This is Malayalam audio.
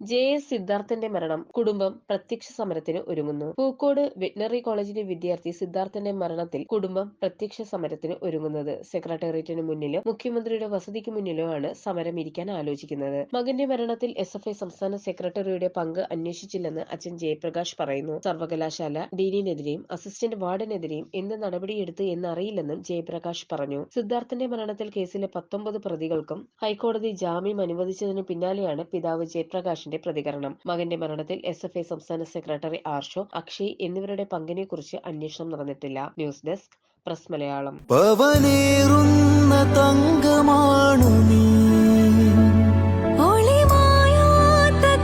ജെ എസ് സിദ്ധാർത്ഥന്റെ മരണം കുടുംബം പ്രത്യക്ഷ സമരത്തിന് ഒരുങ്ങുന്നു. പൂക്കോട് വെറ്റിനറി കോളേജിലെ വിദ്യാർത്ഥി സിദ്ധാർത്ഥന്റെ മരണത്തിൽ കുടുംബം പ്രത്യക്ഷ സമരത്തിന് ഒരുങ്ങുന്നത്. സെക്രട്ടേറിയറ്റിന് മുന്നിലോ മുഖ്യമന്ത്രിയുടെ വസതിക്ക് മുന്നിലോ ആണ് സമരം ഇരിക്കാൻ ആലോചിക്കുന്നത്. മകന്റെ മരണത്തിൽ എസ് എഫ് ഐ സംസ്ഥാന സെക്രട്ടറിയുടെ പങ്ക് അന്വേഷിച്ചില്ലെന്ന് അച്ഛൻ ജയപ്രകാശ് പറയുന്നു. സർവകലാശാല ഡീനിനെതിരെയും അസിസ്റ്റന്റ് വാർഡനെതിരെയും എന്ത് നടപടിയെടുത്ത് എന്നറിയില്ലെന്നും ജയപ്രകാശ് പറഞ്ഞു. സിദ്ധാർത്ഥന്റെ മരണത്തിൽ കേസിലെ പത്തൊമ്പത് പ്രതികൾക്കും ഹൈക്കോടതി ജാമ്യം അനുവദിച്ചതിന് പിന്നാലെയാണ് പിതാവ് ജയപ്രകാശിന്റെ പ്രതികരണം. മകന്റെ മരണത്തിൽ എസ് എഫ് ഐ സംസ്ഥാന സെക്രട്ടറി ആർഷോ അക്ഷയ് എന്നിവരുടെ പങ്കിനെ കുറിച്ച് അന്വേഷണം നടന്നിട്ടില്ല. News desk press Malayalam. തങ്കമാണു നീ. ഒളിമായാത്ത